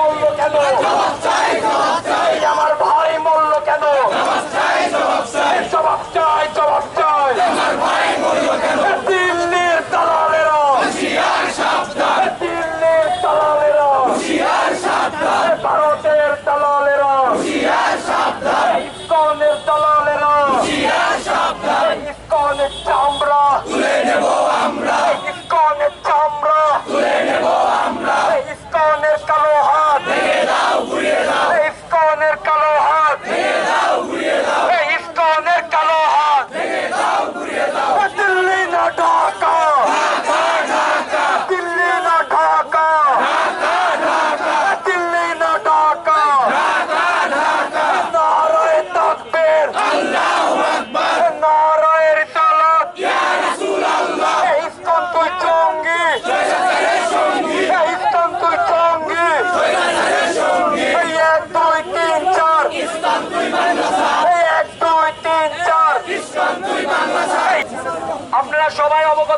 মরলো কেন?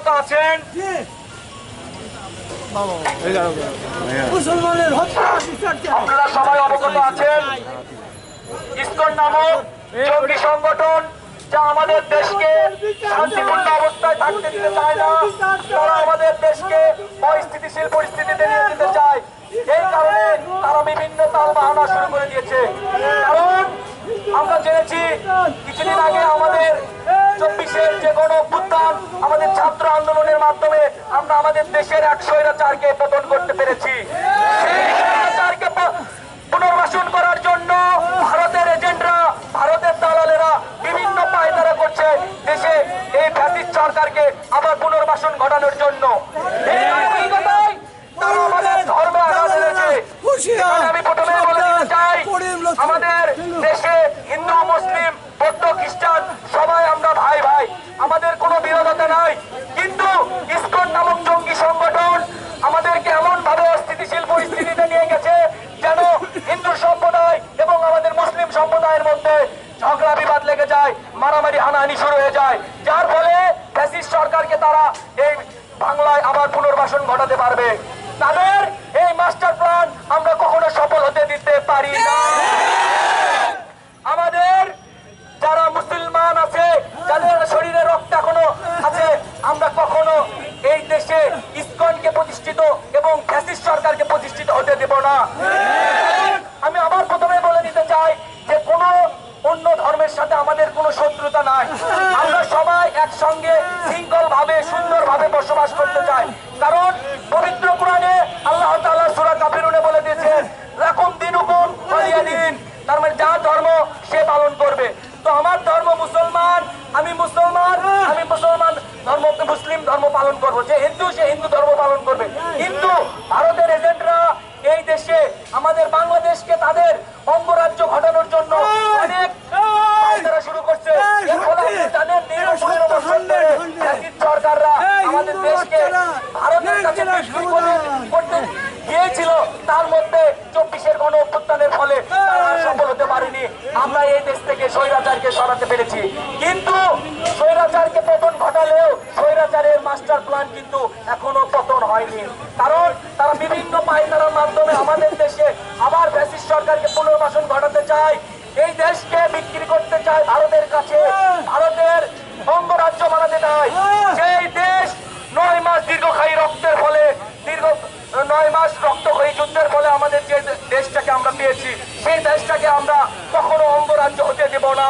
সবাই আছেন? মুসলমানের হত্যা আপনারা সবাই অবগত আছেন। ইসকন নামক জঙ্গি সংগঠন যা আমাদের দেশকে শান্তিপূর্ণ অবস্থায় থাকতে দিতে চায় না তারা আমাদের দেশকে অস্থিতিশীল পরিস্থিতিতে নিয়ে যেতে চায়। এই কারণে তারা বিভিন্ন তাল বাহানা শুরু করে দিয়েছে। আমরা আমাদের দেশের এক স্বৈরাচারকে পতন করতে পেরেছি। সেই পুনর্বাসন করার জন্য ভারতের এজেন্টরা, ভারতের দালালেরা বিভিন্ন পায়তারা করছে। দেশে এই ফ্যাসিস্ট সরকারকে আবার পুনর্বাসন ঘটানোর জন্য। বলে আমাদের দেশে হিন্দু, মুসলিম, বৌদ্ধ, খ্রিস্টান সবাই আমরা ভাই ভাই। আমাদের কোনো বিরোধতা নাই কিন্তু ইসকন নামক জঙ্গি সংগঠন আমাদেরকে এমন ভাবে অস্থিতিশীল পরিস্থিতিতে নিয়ে গেছে যেন হিন্দু সম্প্রদায় এবং আমাদের মুসলিম সম্প্রদায়ের মধ্যে ঝগড়া বিবাদ লেগে যায়, মারামারি হানাহানি শুরু হয়ে যায়। যার ফলে ফ্যাসিস্ট সরকারকে তারা এই বাংলায় আবার পুনর্বাসন ঘটাতে পারবে। তাদের এই মাস্টার প্ল্যান আমরা কখনো সফল হতে দিতে পারি না। আমাদের যারা মুসলমান আছে, যাদের শরীরে রক্ত এখনও আছে, আমরা কখনো এই দেশে ইসকনকে প্রতিষ্ঠিত এবং ফ্যাসিস্ট সরকারকে প্রতিষ্ঠিত হতে দেব না। একসঙ্গে শৃঙ্খল ভাবে সুন্দর ভাবে বসবাস করতে চায়। কারণ পবিত্র কোরআনে আল্লাহ তাআলা সূরা কাফিরুনে বলে দিয়েছেন, লাকুম দিনুকুম ওয়ালিয়া দিন। তার মানে যার ধর্ম, সে পালন করবে। তো আমার ধর্ম মুসলমান, আমি মুসলমান আমি মুসলমান ধর্ম, মুসলিম ধর্ম পালন করব। যে হিন্দু, সে হিন্দু ধর্ম পালন করবে। কিন্তু ভারতের এজেন্টরা এই দেশে, আমাদের বাংলাদেশকে তাদের অঙ্গরাজ্য ঘটানোর জন্য অনেক পায়তারা শুরু করছে এর ফলে আপনি জানেন দীর্ঘ পনেরো বছর ধরে ফ্যাসিস্ট সরকাররা আমাদের দেশকে ভারতের কাছে গিয়েছিল তার মধ্যে চব্বিশের গণ অভ্যুত্থানের ফলে সফল হতে পারেনি আমরা এই দেশ থেকে স্বৈরাচারকে সরাতে পেরেছি কিন্তু স্বৈরাচারকে পতন ঘটালেও স্বৈরাচারের মাস্টার প্ল্যান কিন্তু এখনও পতন হয়নি কারণ তারা বিভিন্ন পায়তারার মাধ্যমে আমাদের দেশে আবার ফ্যাসিস্ট সরকারকে পুনর্বাসন ঘটাতে চায় এই দেশকে বিক্রি করতে চায় ভারতের কাছে। ভারতের অঙ্গরাজ্য বানাতে চায় সেই দেশ নয় মাস দীর্ঘক্ষয়ী রক্তের ফলে দীর্ঘ নয় মাস রক্তক্ষয়ী যুদ্ধের ফলে আমাদের যে দেশটাকে আমরা পেয়েছি, সেই দেশটাকে আমরা কখনো অঙ্গরাজ্য হতে দেব না।